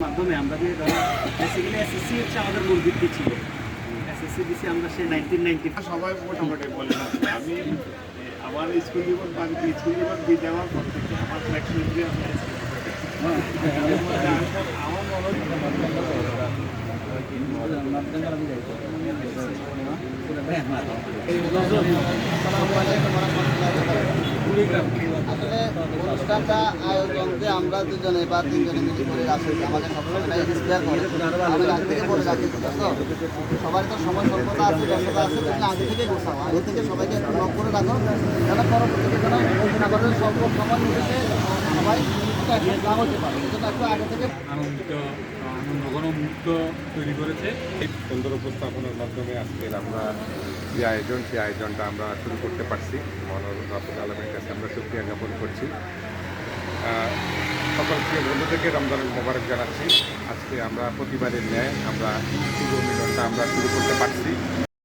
মাধ্যমে আমরা যে বেসিক্যালি এসএসসি হচ্ছে আমাদের মূল ভিত্তি ছিল এসএসসি দিছি আমরা সেই নাইনটিন নাইনটি সবাই মোটামুটি বলে আমি আমার স্কুল জীবন বা আমি স্কুল জীবন দিয়ে যাওয়ার পর থেকে আমার ফ্ল্যাক্সিবিলিটি দিয়ে আমি আমার মনে হয় আসলে অনুষ্ঠানটা আয়োজনকে আমরা দুজনে বা তিনজনে মিলে করে রাখি আমাকে সবসময় ইন্সপায়ার করে। আমি আগে থেকে বলে রাখি তো সময় স্বল্পতা আছে ব্যস্ততা আছে তুমি আগে থেকে গোছাও। আগে থেকে সবাইকে ব্লক করে রাখো যেন পরবর্তীতে যেন আমাদের স্বল্প সময় মধ্যে সবাই একসাথে না হতে পারে। একটু আগে থেকে আনন্দিত আনন্দঘন মুহূর্ত তৈরি করেছে। এই সুন্দর উপস্থাপনার মাধ্যমে আজকের আমরা যে আয়োজন, সেই আয়োজনটা আমরা শুরু করতে পারছি। মনোরম রাসুল আলমের কাছে আমরা সুক্রিয়া জ্ঞাপন করছি। সকল প্রিয় বন্ধুদেরকে রমজান মোবারক জানাচ্ছি। আজকে আমরা প্রতিবারের ন্যায় আমরা শুভ মিলনটা আমরা শুরু করতে পারছি।